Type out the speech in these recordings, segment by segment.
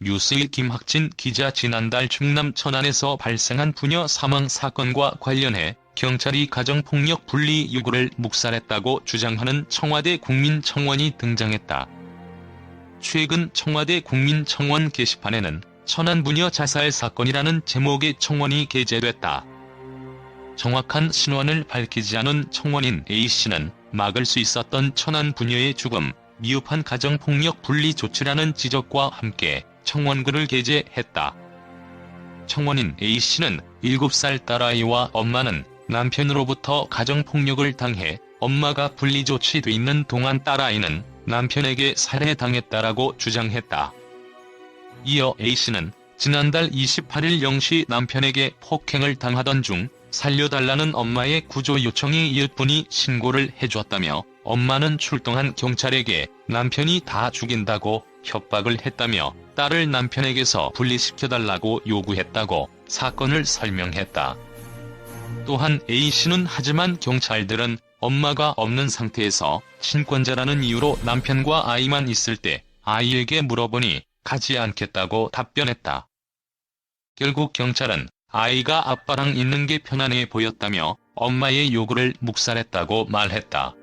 뉴스일 김학진 기자 지난달 충남 천안에서 발생한 부녀 사망 사건과 관련해 경찰이 가정폭력 분리 요구를 묵살했다고 주장하는 청와대 국민청원이 등장했다. 최근 청와대 국민청원 게시판에는 천안 부녀 자살 사건이라는 제목의 청원이 게재됐다. 정확한 신원을 밝히지 않은 청원인 A씨는 막을 수 있었던 천안 부녀의 죽음, 미흡한 가정폭력 분리 조치라는 지적과 함께 청원글을 게재했다. 청원인 A씨는 7살 딸아이와 엄마는 남편으로부터 가정폭력을 당해 엄마가 분리조치돼 있는 동안 딸아이는 남편에게 살해당했다라고 주장했다. 이어 A씨는 지난달 28일 0시 남편에게 폭행을 당하던 중 살려달라는 엄마의 구조 요청이 이웃분이 신고를 해줬다며 엄마는 출동한 경찰에게 남편이 다 죽인다고 협박을 했다며 딸을 남편에게서 분리시켜달라고 요구했다고 사건을 설명했다. 또한 A씨는 하지만 경찰들은 엄마가 없는 상태에서 친권자라는 이유로 남편과 아이만 있을 때 아이에게 물어보니 가지 않겠다고 답변했다. 결국 경찰은 아이가 아빠랑 있는 게 편안해 보였다며 엄마의 요구를 묵살했다고 말했다.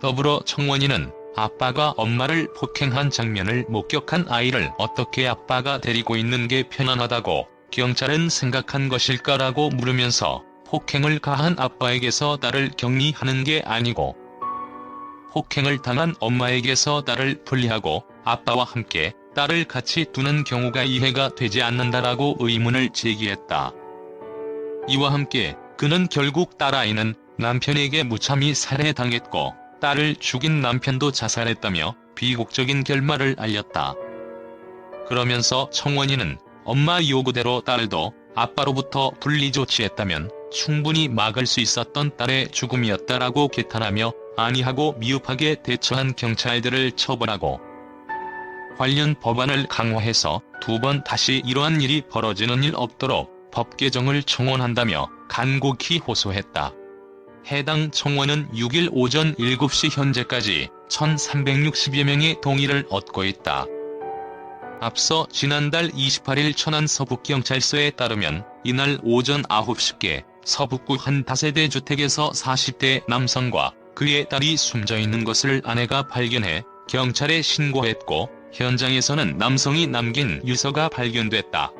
더불어 청원인은 아빠가 엄마를 폭행한 장면을 목격한 아이를 어떻게 아빠가 데리고 있는 게 편안하다고 경찰은 생각한 것일까라고 물으면서 폭행을 가한 아빠에게서 딸을 격리하는 게 아니고 폭행을 당한 엄마에게서 딸을 분리하고 아빠와 함께 딸을 같이 두는 경우가 이해가 되지 않는다라고 의문을 제기했다. 이와 함께 그는 결국 딸아이는 남편에게 무참히 살해당했고 딸을 죽인 남편도 자살했다며 비극적인 결말을 알렸다. 그러면서 청원인은 엄마 요구대로 딸도 아빠로부터 분리 조치했다면 충분히 막을 수 있었던 딸의 죽음이었다라고 개탄하며 아니하고 미흡하게 대처한 경찰들을 처벌하고 관련 법안을 강화해서 두 번 다시 이러한 일이 벌어지는 일 없도록 법 개정을 청원한다며 간곡히 호소했다. 해당 청원은 6일 오전 7시 현재까지 1360여 명의 동의를 얻고 있다. 앞서 지난달 28일 천안 서북경찰서에 따르면 이날 오전 9시께 서북구 한 다세대 주택에서 40대 남성과 그의 딸이 숨져 있는 것을 아내가 발견해 경찰에 신고했고 현장에서는 남성이 남긴 유서가 발견됐다.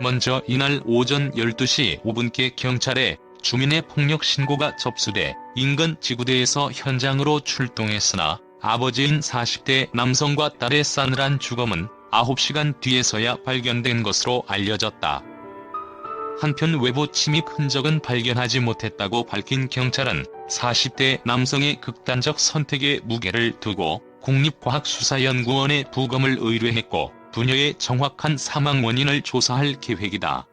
먼저 이날 오전 12시 5분께 경찰에 주민의 폭력 신고가 접수돼 인근 지구대에서 현장으로 출동했으나 아버지인 40대 남성과 딸의 싸늘한 죽음은 9시간 뒤에서야 발견된 것으로 알려졌다. 한편 외부 침입 흔적은 발견하지 못했다고 밝힌 경찰은 40대 남성의 극단적 선택에 무게를 두고 국립과학수사연구원에 부검을 의뢰했고 부녀의 정확한 사망 원인을 조사할 계획이다.